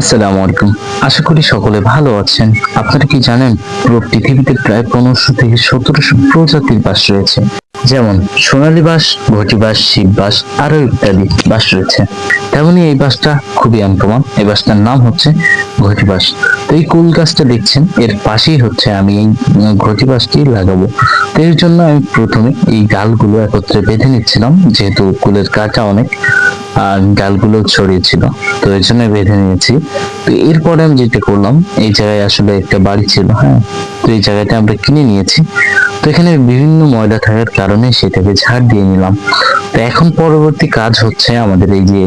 আসসালামু আলাইকুম। আশা করি সকলে ভালো আছেন। আপনারা কি জানেন, পুরো পৃথিবীতে প্রায় পনেরোশো থেকে সতেরোশো প্রজাতির বাস রয়েছে। যেমন সোনালী বাস, ঘটি বাস, শিব বাস আরও ইত্যাদি বাস রয়েছে। তেমনি এই বাসটা খুবই আনকমন। এই বাসটার নাম হচ্ছে ঘটি বাস। তো এই কুল গাছটা দেখছেন, এর পাশেই হচ্ছে আমি এই ঘটি বাসটি লাগাবো। তো এর জন্য আমি প্রথমে এই গালগুলো একত্রে বেঁধে নিচ্ছিলাম, যেহেতু কুলের কাঁচা অনেক। আর ডালগুলো ছড়িয়েছিল তো এই জন্য বেঁধে নিয়েছি। তো এরপরে আমি যেটা করলাম, এই জায়গায় আসলে একটা বাড়ি ছিল হ্যাঁ? তো এই জায়গাটা আমরা কিনে নিয়েছি। তো এখানে বিভিন্ন ময়লা থাকার কারণে সেটাকে ঝাড় দিয়ে নিলাম। তো এখন পরবর্তী কাজ হচ্ছে আমাদের এই যে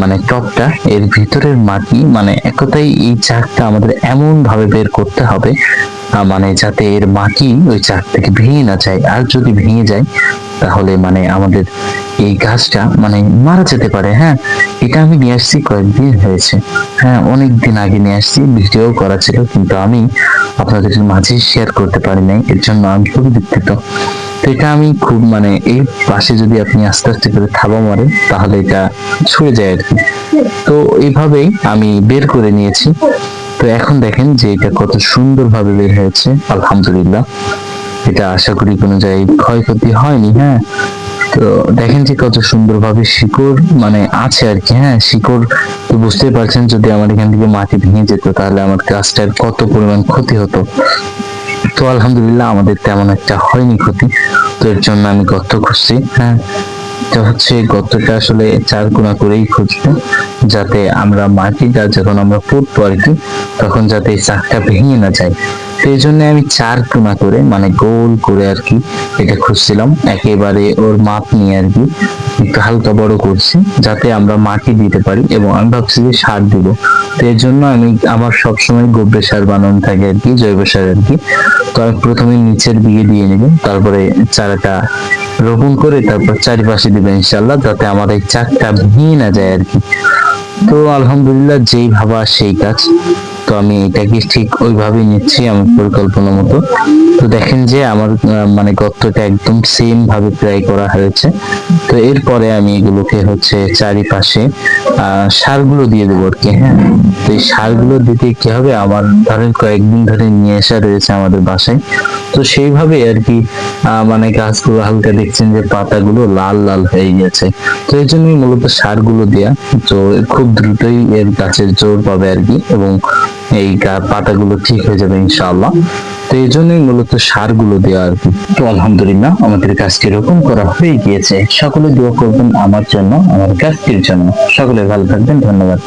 মানে টপটা, এর ভিতরের মাটি মানে এক কথায় এই চাকটা আমাদের এমন ভাবে বের করতে হবে মানে যাতে এর মাটি ওই চাক থেকে ভেঙে না যায়। আর যদি ভেঙে যায়, তাহলে মানে আমাদের এই গাছটা মানে মারা যেতে পারে হ্যাঁ? এটা আমি নিয়ে আসছি, কয়েকদিন হয়েছে। হ্যাঁ অনেক দিন আগে নিয়ে আসছি, ভিডিও করা ছিল, কিন্তু আমি আপনাদের মাঝে শেয়ার করতে পারি নাই, এর জন্য আমি খুবই দুঃখিত। তো এটা আমি খুব মানে এই পাশে যদি আপনি আস্তে আস্তে করে থাবা মারেন, তাহলে এটা ছুঁয়ে যায় আর কি। তো এইভাবেই আমি বের করে নিয়েছি। তো এখন দেখেন যে এটা কত সুন্দরভাবে বের হয়েছে, আলহামদুলিল্লাহ। এটা আশা করি কোনো জায়গায় ক্ষয়ক্ষতি হয়নি হ্যাঁ? তো দেখেন যে কত সুন্দরভাবে শিকড় মানে আছে আর কি হ্যাঁ শিকড়। তো বুঝতেই পারছেন যদি আমার এখান থেকে মাটি ভেঙে যেত তাহলে আমার গাছটার কত পরিমাণ ক্ষতি হতো। তো আলহামদুলিল্লাহ আমাদের তেমন একটা হয়নি ক্ষতি। তো এর জন্য আমি গর্ত খুঁজছি হ্যাঁ। এটা হচ্ছে গর্তটা আসলে চার কোনা করেই খুঁজবো, যাতে আমরা মাটিটা যখন আমরা পুঁতবো আর কি, তখন যাতে চাকটা ভেঙে না যায়। এই জন্য আমি চার কোনা করে মানে গোল করে আর কি, এটা খুঁজছিলাম। একেবারে ওর মাপ নিয়ে আর কি, একটু হালকা বড় করছি, যাতে আমরা মাটি দিতে পারি এবং আমি ভাবছি যে সার দিব। তো এর জন্য আমি আমার সবসময় গোবর সার বানানো থাকে আর কি, জৈব সার আর কি। তো আমি প্রথমে নিচের দিকে দিয়ে নিব, তারপরে চারাটা রোপণ করে তারপর চারিপাশে দিবেন ইনশাল্লাহ যাতে আমাদের চাকটা ভেঙে না যায় আর কি। তো আলহামদুলিল্লাহ যেই ভাবা সেই কাজ। তো আমি এটাকে ঠিক ওইভাবেই নিচ্ছি আমার পরিকল্পনা মতো। তো দেখেন যে আমার মানে গর্তটা একদম সেম ভাবে প্রায় করা হয়েছে। তো এরপরে আমি এগুলোকে হচ্ছে চারিপাশে সারগুলো দিয়ে দেবো আর কি হ্যাঁ? তো এই সারগুলো দিতে কি হবে? আমার ধরেন কয়েকদিন ধরে নিয়ে আসা রয়েছে আমাদের বাসায়। তো সেইভাবে আর কি মানে গাছগুলো হালকা দেখছেন যে পাতাগুলো লাল লাল হয়ে গেছে। তো এই জন্যই মূলত সারগুলো দেয়া। তো খুব দ্রুতই এর গাছের জোর পাবে আর কি, এবং এই পাতাগুলো ঠিক হয়ে যাবে ইনশাআল্লাহ। তো এই জন্যই মূলত সারগুলো দেওয়া আর কি। তো আলহামদুলিল্লাহ আমাদের গাছটি রোপণ করা হয়ে গিয়েছে। সকলে দোয়া করবেন আমার জন্য, আমার গাছটির জন্য। সকলে ভালো থাকবেন, ধন্যবাদ।